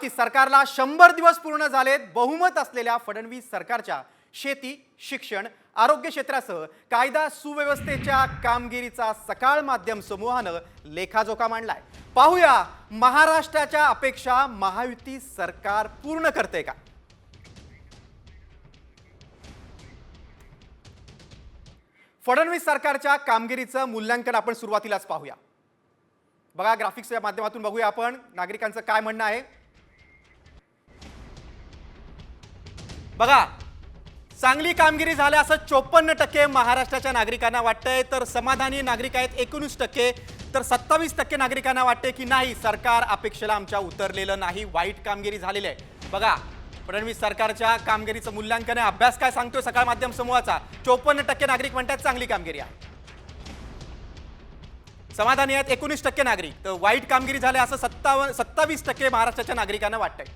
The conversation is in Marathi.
महायुती सरकारला शंभर दिवस पूर्ण झालेत बहुमत असलेल्या फडणवीस सरकारच्या शेती शिक्षण आरोग्य क्षेत्रासह कायदा सुव्यवस्थेच्या कामगिरीचा सकाळ माध्यम समूहानं लेखाजोखा मांडलाय. पाहूया महाराष्ट्राच्या अपेक्षा महायुती सरकार पूर्ण करते का? फडणवीस सरकारच्या कामगिरीचं मूल्यांकन आपण सुरुवातीलाच पाहूया. बघा ग्राफिक्सच्या माध्यमातून बघूया आपण नागरिकांचं काय म्हणणं आहे. बघा चांगली कामगिरी झाल्या असं चोपन्न टक्के महाराष्ट्राच्या नागरिकांना वाटतंय. तर समाधानी नागरिक आहेत एकोणीस टक्के. तर सत्तावीस टक्के नागरिकांना वाटते की नाही सरकार अपेक्षेला आमच्या उतरलेलं नाही वाईट कामगिरी झालेली आहे. बघा फडणवीस सरकारच्या कामगिरीचं मूल्यांकन आहे. अभ्यास काय सांगतोय सकाळ माध्यम समूहाचा? चोपन्न टक्के नागरिक म्हणतात चांगली कामगिरी आहे. समाधानी आहेत एकोणीस टक्के नागरिक. तर वाईट कामगिरी झाली असं सत्तावन्न सत्तावीस टक्के महाराष्ट्राच्या नागरिकांना वाटतंय.